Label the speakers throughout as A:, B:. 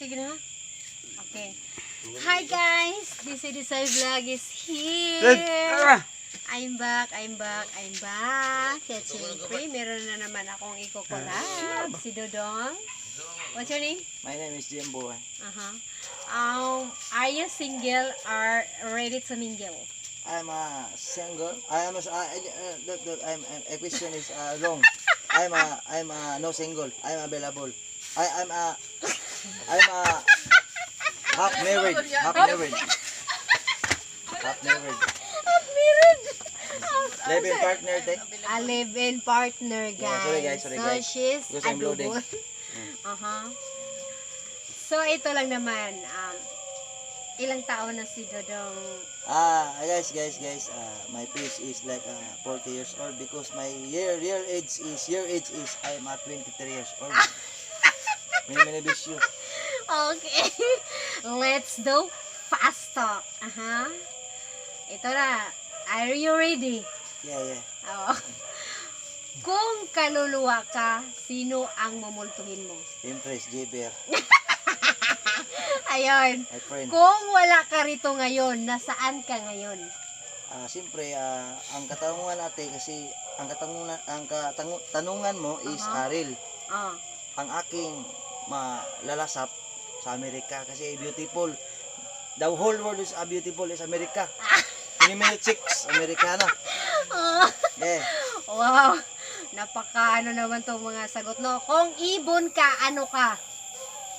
A: Sige na. Okay. Hi guys! This is Desai Vlog is here. I'm back, I'm back, I'm back. Kaya syempre, meron na naman akong iko-collab. Si Dodong. What's your name?
B: My name is Jimbo.
A: Uh-huh. Um, are you single or ready to mingle?
B: I'm a single. I am a, I, uh, the, the, I'm, I'm, a question is uh, wrong. I'm a, I'm a no single. I'm available. I, I'm a, I'm a half married. Half married. Half married.
A: Married!
B: Living partner, te.
A: A live-in partner, guys.
B: Yeah, sorry, guys, sorry,
A: so,
B: guys.
A: she's
B: Because
A: a
B: I'm loading.
A: double. Uh-huh. So, ito lang naman. Um, ilang taon na si Dodong
B: Ah, guys, guys, guys. Uh, my face is like uh, 40 years old because my year, year age is, year age is, I'm at 23 years old. Wish you.
A: Okay. Let's do fast talk. Aha. Ito na. Are you ready?
B: Yeah, yeah.
A: Oo. Kung kaluluwa ka, sino ang mumultuhin mo?
B: Empress, Jaber,
A: Ayun.
B: my friend.
A: Kung wala ka rito ngayon, nasaan ka ngayon?
B: Ah, siyempre, ah, ang katanungan natin kasi ang katanungan ang katangu- tanungan mo is
A: Aha.
B: Aril.
A: Oh.
B: Ang aking malalasap sa Amerika kasi beautiful. The whole world is ah, beautiful is Amerika. Many many chicks, Amerikana. Yeah.
A: Wow. Napaka ano naman tong mga sagot no. Kung ibon ka, ano ka?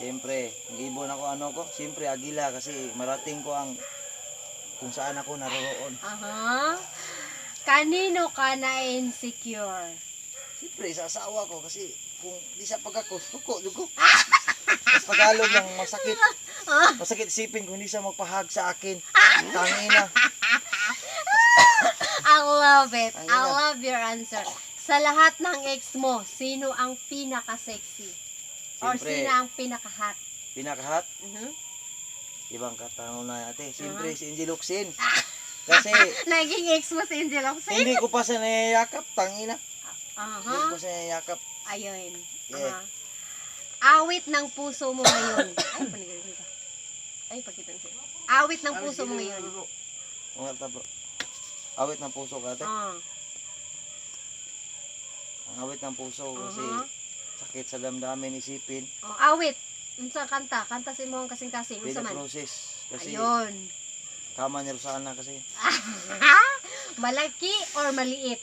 B: Siyempre, nag-ibon ako ano ko, siyempre agila kasi marating ko ang kung saan ako naroroon.
A: Aha. Kanino ka na insecure?
B: Siyempre, sa asawa ko kasi kung di sa pagkako, suko, dugo. Mas Tagalog lang, masakit. Masakit isipin kung hindi siya magpahag sa akin. Tangina.
A: I love it. I love your answer. Sa lahat ng ex mo, sino ang pinaka-sexy? Or
B: Siyempre.
A: sino ang pinaka-hot?
B: Pinakahat,
A: Mhm.
B: ibang katanong na natin. Siyempre, si Angie Luxin. Kasi,
A: Naging ex mo si Angel Oxy?
B: hindi ko pa siya nayayakap, tangina.
A: Aha.
B: Hindi ko pa siya nayayakap.
A: Ayun.
B: Yeah.
A: Aha. Awit ng puso mo ngayon. Ay, panigarin dito. Ay, pagkita siya. Awit ng puso mo ngayon.
B: Mga tabo. Awit ng puso ka, ate.
A: Ah.
B: Ang awit ng puso kasi
A: Aha.
B: sakit sa damdamin isipin.
A: Oh, awit. Unsa kanta? Kanta si mo ang kasing-kasing. Unsa man?
B: Kasi
A: Ayun.
B: kama ni Rosana kasi.
A: Malaki or maliit?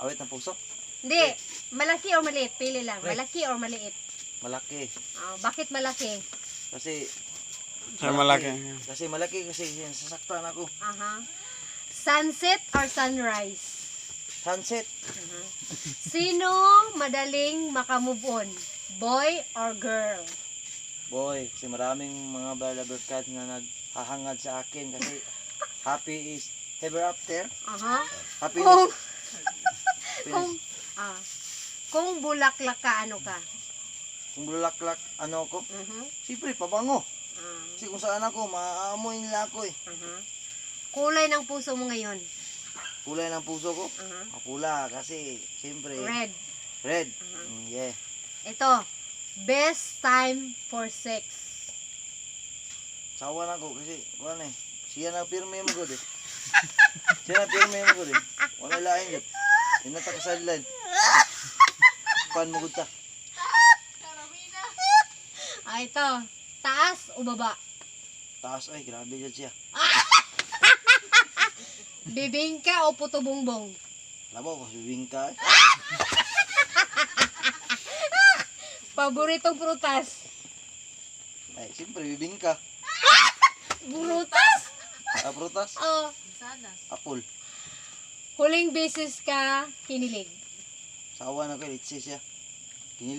B: Awit ng puso,
A: Hindi. Malaki or maliit? Pili lang.
B: Right.
A: Malaki or maliit?
B: malaki.
A: Ah, bakit malaki?
B: Kasi
C: Sa malaki.
B: Kasi malaki kasi yan, sasaktan ako.
A: Aha. Sunset or sunrise?
B: Sunset.
A: Aha. Sino madaling makamove on? Boy or girl?
B: Boy, kasi maraming mga balaberkat na naghahangad sa akin kasi happy is ever after.
A: Aha.
B: Happiness.
A: Kung,
B: happiness.
A: Kung, ah, kung bulaklak ka, ano ka?
B: Kung bulaklak, ano ako?
A: Mhm.
B: Siyempre, pabango.
A: Ah,
B: Kasi kung saan ako, maamoy nila ako eh.
A: aha. Kulay ng puso mo ngayon?
B: Kulay ng puso ko.
A: Aha.
B: Mapula kasi, siyempre, red.
A: Red.
B: Mm, yeah.
A: Ito, best time for sex.
B: Sawa na ako kasi, wala eh. Siya na pirme mo ko eh. Siya na pirme mo ko eh. Wala lain yun. Inata ka sa line. Pan mo ta.
A: Ah, ito, taas o baba?
B: Taas ay, grabe dyan siya.
A: Bibingka o puto bongbong?
B: Alam mo, bibing ka eh.
A: Paboritong prutas?
B: Ay, siyempre, bibing ka.
A: Prutas?
B: Ah, prutas,
A: Oh,
B: apple.
A: Huling beses ka kinilig.
B: Sawa na ko, litsi siya.